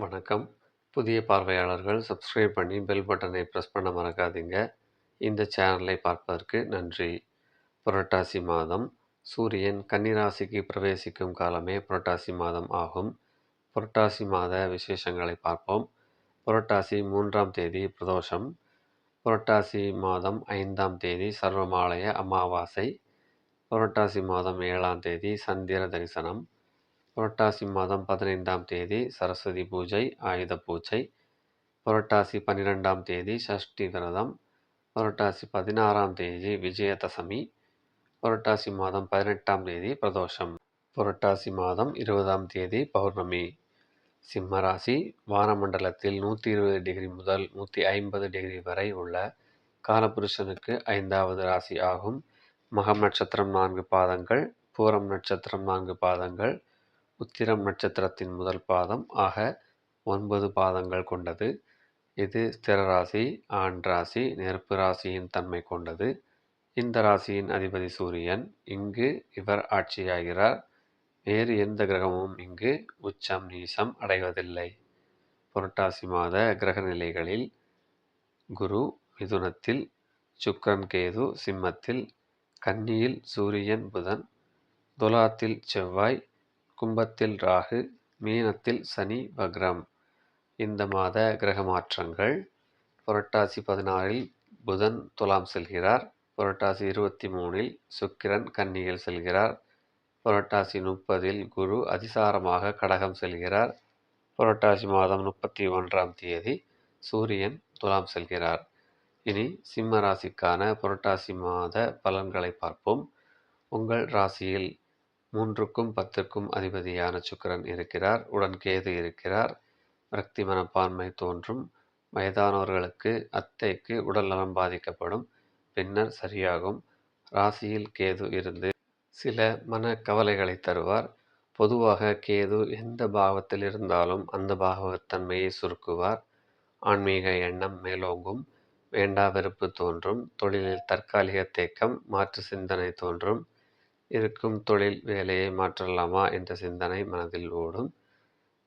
வணக்கம். புதிய பார்வையாளர்கள் சப்ஸ்கிரைப் பண்ணி பெல் பட்டனை ப்ரெஸ் பண்ண மறக்காதீங்க. இந்த சேனலை பார்ப்பதற்கு நன்றி. புரட்டாசி மாதம் சூரியன் கன்னிராசிக்கு பிரவேசிக்கும் காலமே புரட்டாசி மாதம் ஆகும். புரட்டாசி மாத விசேஷங்களை பார்ப்போம். புரட்டாசி மூன்றாம் தேதி பிரதோஷம். புரட்டாசி மாதம் ஐந்தாம் தேதி சர்வமாலய அமாவாசை. புரட்டாசி மாதம் ஏழாம் தேதி சந்திர தரிசனம். புரட்டாசி மாதம் பதினைந்தாம் தேதி சரஸ்வதி பூஜை ஆயுத பூஜை. புரட்டாசி பன்னிரெண்டாம் தேதி சஷ்டி விரதம். புரட்டாசி பதினாறாம் தேதி விஜயதசமி. புரட்டாசி மாதம் பதினெட்டாம் தேதி பிரதோஷம். புரட்டாசி மாதம் இருபதாம் தேதி பௌர்ணமி. சிம்மராசி வானமண்டலத்தில் நூற்றி இருபது டிகிரி முதல் நூற்றி ஐம்பது டிகிரி வரை உள்ள காலபுருஷனுக்கு ஐந்தாவது ராசி ஆகும். மகம் நட்சத்திரம் நான்கு பாதங்கள் பூரம் நட்சத்திரம் நான்கு பாதங்கள் உத்திரம் நட்சத்திரத்தின் முதல் பாதம் ஆக ஒன்பது பாதங்கள் கொண்டது. இது ஸ்திர ராசி ஆண் ராசி நெருப்பு ராசியின் தன்மை கொண்டது. இந்த ராசியின் அதிபதி சூரியன். இங்கு இவர் ஆட்சியாகிறார். வேறு எந்த கிரகமும் இங்கு உச்சம் நீசம் அடைவதில்லை. புரட்டாசி மாத கிரக நிலைகளில் குரு மிதுனத்தில் சுக்கரன் கேது சிம்மத்தில் கன்னியில் சூரியன் புதன் துலாத்தில் செவ்வாய் கும்பத்தில் ராகு மீனத்தில் சனி வக்ரம். இந்த மாத கிரக மாற்றங்கள். புரட்டாசி பதினாறில் புதன் துலாம் செல்கிறார். புரட்டாசி இருபத்தி மூணில் சுக்கிரன் கன்னியில் செல்கிறார். புரட்டாசி முப்பதில் குரு அதிசாரமாக கடகம் செல்கிறார். புரட்டாசி மாதம் முப்பத்தி ஒன்றாம் தேதி சூரியன் துலாம் செல்கிறார். இனி சிம்ம ராசிக்கான புரட்டாசி மாத பலன்களை பார்ப்போம். உங்கள் ராசியில் மூன்றுக்கும் பத்திற்கும் அதிபதியான சுக்கிரன் இருக்கிறார். உடன் கேது இருக்கிறார். விரக்தி மனப்பான்மை தோன்றும். வயதானவர்களுக்கு அத்தைக்கு உடல் நலம் பாதிக்கப்படும். பின்னர் சரியாகும். ராசியில் கேது இருந்து சில மன கவலைகளை தருவார். பொதுவாக கேது எந்த பாவத்தில் இருந்தாலும் அந்த பாகவத்தன்மையை சுருக்குவார். ஆன்மீக எண்ணம் மேலோங்கும். வேண்டா வெறுப்பு தோன்றும். தொழிலில் தற்காலிக தேக்கம் மாற்று சிந்தனை தோன்றும். இருக்கும் தொழில் வேலையை மாற்றலாமா என்ற சிந்தனை மனதில் ஓடும்.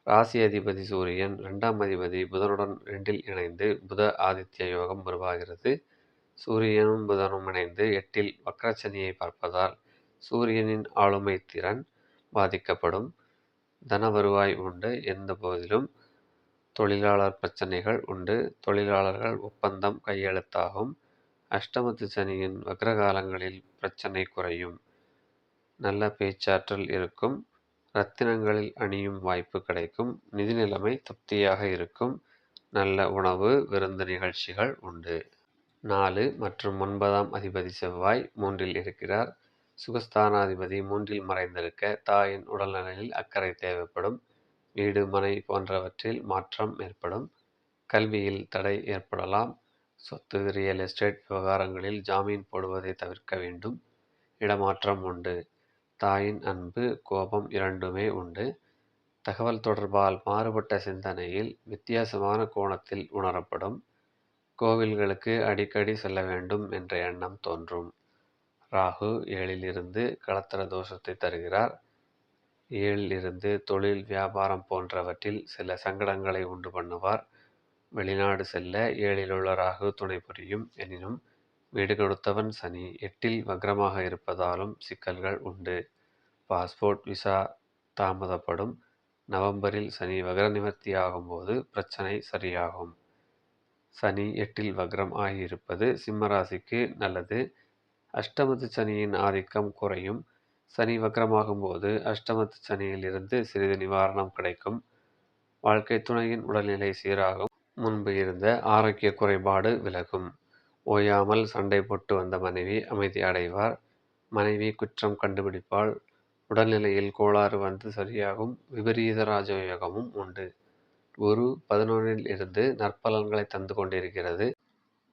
ராசி அதிபதி சூரியன் ரெண்டாம் அதிபதி புதனுடன் ரெண்டில் இணைந்து புத ஆதித்ய யோகம் உருவாகிறது. சூரியனும் புதனும் இணைந்து எட்டில் வக்ரச்சனியை பார்ப்பதால் சூரியனின் ஆளுமை திறன் பாதிக்கப்படும். தன வருவாய் உண்டு எந்த போதிலும் தொழிலாளர் பிரச்சனைகள் உண்டு. தொழிலாளர்கள் ஒப்பந்தம் கையெழுத்தாகும். அஷ்டமத்து சனியின் வக்ரகாலங்களில் பிரச்சனை குறையும். நல்ல பேச்சாற்றல் இருக்கும். ரத்தினங்களில் அணியும் வாய்ப்பு கிடைக்கும். நிதி நிலைமை திருப்தியாக இருக்கும். நல்ல உணவு விருந்து நிகழ்ச்சிகள் உண்டு. நாலு மற்றும் ஒன்பதாம் அதிபதி செவ்வாய் மூன்றில் இருக்கிறார். சுகஸ்தானாதிபதி மூன்றில் மறைந்திருக்க தாயின் உடல்நலையில் அக்கறை தேவைப்படும். வீடு மனை போன்றவற்றில் மாற்றம் ஏற்படும். கல்வியில் தடை ஏற்படலாம். சொத்து ரியல் எஸ்டேட் விவகாரங்களில் ஜாமீன் போடுவதை தவிர்க்க வேண்டும். இடமாற்றம் உண்டு. தாயின் அன்பு கோபம் இரண்டுமே உண்டு. தகவல் தொடர்பால் மாறுபட்ட சிந்தனையில் வித்தியாசமான கோணத்தில் உணரப்படும். கோவில்களுக்கு அடிக்கடி செல்ல வேண்டும் என்ற எண்ணம் தோன்றும். ராகு ஏழில் இருந்து களத்திர தோஷத்தை தருகிறார். ஏழில் இருந்து தொழில் வியாபாரம் போன்றவற்றில் சில சங்கடங்களை உண்டு பண்ணுவார். வெளிநாடு செல்ல ஏழிலுள்ள ராகு துணை புரியும். எனினும் வீடு கொடுத்தவன் சனி. எட்டில் வக்ரமாக இருப்பதாலும் சிக்கல்கள் உண்டு. பாஸ்போர்ட் விசா தாமதப்படும். நவம்பரில் சனி வக்ர நிவர்த்தி ஆகும்போது பிரச்சனை சரியாகும். சனி எட்டில் வக்ரம் ஆகியிருப்பது சிம்மராசிக்கு நல்லது. அஷ்டமத்து சனியின் ஆதிக்கம் குறையும். சனி வக்ரமாகும் போது அஷ்டமத்து சனியில் இருந்து சிறிது நிவாரணம் கிடைக்கும். வாழ்க்கை துணையின் உடல்நிலை சீராகும். முன்பு இருந்த ஆரோக்கிய குறைபாடு விலகும். ஓயாமல் சண்டை போட்டு வந்த மனைவி அமைதி அடைவார். மனைவி குற்றம் கண்டுபிடிப்பால் உடல்நிலையில் கோளாறு வந்து சரியாகும். விபரீத ராஜயோகமும் உண்டு. குரு பதினொன்றில் இருந்து நற்பலன்களை தந்து கொண்டிருக்கிறது.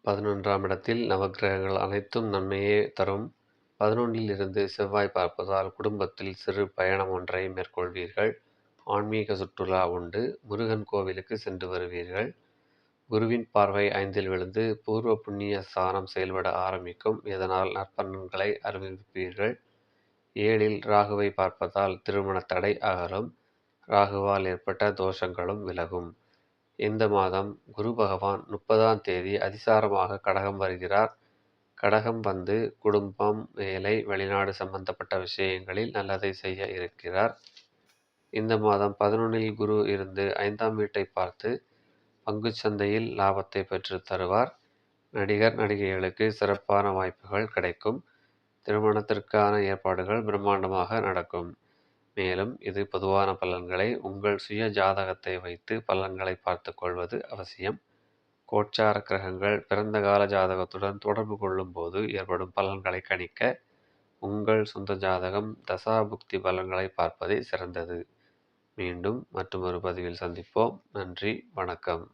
பதினொன்றாம் இடத்தில் நவக்கிரகங்கள் அனைத்தும் நன்மையே தரும். பதினொன்றில் இருந்து செவ்வாய் பார்ப்பதால் குடும்பத்தில் சிறு பயணம் ஒன்றை மேற்கொள்வீர்கள். ஆன்மீக சுற்றுலா உண்டு. முருகன் கோவிலுக்கு சென்று வருவீர்கள். குருவின் பார்வை ஐந்தில் விழுந்து பூர்வ புண்ணிய ஸ்தானம் செயல்பட ஆரம்பிக்கும் இதனால் நற்பலன்களை அறிவிப்பீர்கள் ஏழில் ராகுவை பார்ப்பதால் திருமண தடை அகலும் ராகுவால் ஏற்பட்ட தோஷங்களும் விலகும். இந்த மாதம் குரு பகவான் முப்பதாம் தேதி அதிசாரமாக கடகம் வருகிறார். கடகம் வந்து குடும்பம், வேலை, வெளிநாடு சம்பந்தப்பட்ட விஷயங்களில் நல்லதை செய்ய இருக்கிறார். இந்த மாதம் பதினொன்னில் குரு இருந்து ஐந்தாம் வீட்டை பார்த்து பங்குச்சந்தையில் லாபத்தை பெற்றுத் தருவார். நடிகர், நடிகைகளுக்கு சிறப்பான வாய்ப்புகள் கிடைக்கும். திருமணத்திற்கான ஏற்பாடுகள் பிரம்மாண்டமாக நடக்கும். மேலும் இது பொதுவான பலன்களை உங்கள் சுய ஜாதகத்தை வைத்து பலன்களை பார்த்து கொள்வது அவசியம். கோச்சார கிரகங்கள் பிறந்த கால ஜாதகத்துடன் தொடர்பு கொள்ளும் போது ஏற்படும் பலன்களை கணிக்க உங்கள் சொந்த ஜாதகம், தசாபுக்தி பலன்களை பார்ப்பதே சிறந்தது. மீண்டும் மற்றுமொரு பதிவில் சந்திப்போம். நன்றி, வணக்கம்.